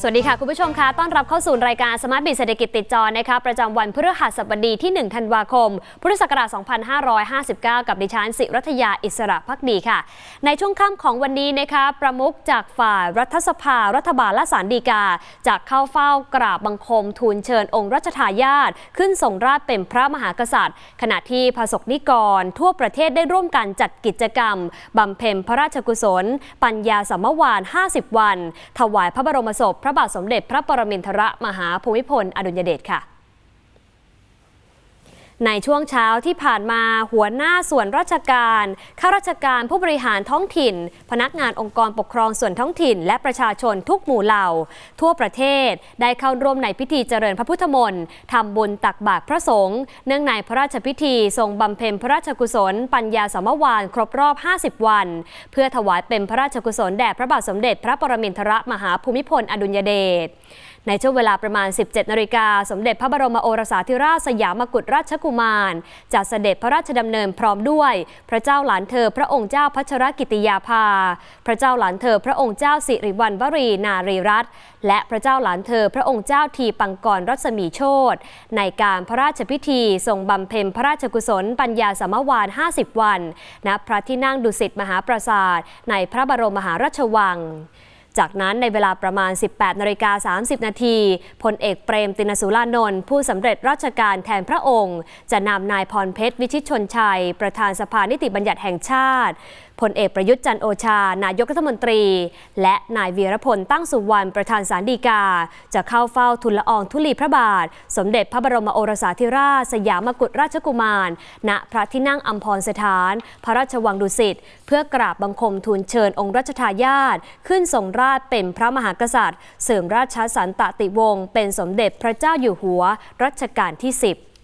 สวัสดีค่ะ คุณผู้ชมคะต้อนรับเข้าสู่รายการสมาร์ทบิเศรษฐกิจติดจอนะคะประจำวันพฤหัสบดีที่ 1 ธันวาคม พุทธศักราช 2559 กับดิฉันสิรัตยาอิสระพักดีค่ะ ในช่วงค่ำของวันนี้นะคะประมุขจากฝ่ายรัฐสภา รัฐบาลและศาลฎีกาจากเข้าเฝ้ากราบบังคมทูลเชิญองค์รัชทายาทขึ้นทรงราชเป็นพระมหากษัตริย์ ขณะที่พระสกนิกร ทั่วประเทศได้ร่วมกันจัดกิจกรรมบำเพ็ญพระราชกุศล ปัญญาสัมมวาน 50 วัน ถวายพระบรมศพระบาทสมเด็จพระปรมินทรมหาภูมิพลอดุลยเดชค่ะ ในช่วงเช้าที่ผ่านมาหัวหน้าส่วนราชการ ข้าราชการผู้บริหารท้องถิ่น พนักงานองค์กรปกครองส่วนท้องถิ่น และประชาชนทุกหมู่เหล่า ทั่วประเทศได้เข้าร่วมในพิธีเจริญพระพุทธมนต์ทำบุญตักบาตรพระสงฆ์เนื่องในพระราชพิธีทรงบำเพ็ญพระราชกุศล ปัญญาสมวานครบรอบ 50 วัน เพื่อถวายเป็นพระราชกุศลแด่พระบาทสมเด็จ พระปรมินทรมหาภูมิพลอดุลยเดช ในช่วงเวลาประมาณ 17 นาฬิกา สมเด็จพระบรมโอรสาธิราชสยามกุฎราชกุมารจะเสด็จพระราชดำเนินพร้อมด้วย พระเจ้าหลานเธอพระองค์เจ้าพัชรกิติยาภา พระเจ้าหลานเธอพระองค์เจ้าสิริวัณวรีนารีรัตน์และพระเจ้าหลานเธอพระองค์เจ้าทีปังกรรัศมีโชตในการพระราชพิธีทรงบำเพ็ญพระราชกุศลปัญญาสมวาน 50 วันณพระที่นั่งดุสิตมหาปราสาทในพระบรมมหาราชวัง จากนั้นในเวลาประมาณ 18นาฬิกา30 นาทีพลเอกเปรมตินสุรานนท์ผู้สำเร็จราชการแทนพระองค์ จะนำนายพรเพชรวิชิตชนชัย ประธานสภานิติบัญญัติแห่งชาติพลเอกประยุทธ์จันโอชา นายกรัฐมนตรี และนายวีรพลตั้งสุวรรณประธานสารดีกา จะเข้าเฝ้าทุนละอองธุลีพระบาท สมเด็จพระบรมโอรสาธิราช สยามกุฎราชกุมาร ณพระที่นั่งอัมพรสถาน พระราชวังดุสิตเพื่อกราบบังคมทูลเชิญองค์รัชทายาทขึ้นทรงราชเป็นพระมหากษัตริย์ เสริมราชสันตติวงศ์เป็นสมเด็จพระเจ้าอยู่หัวรัชกาลที่ 10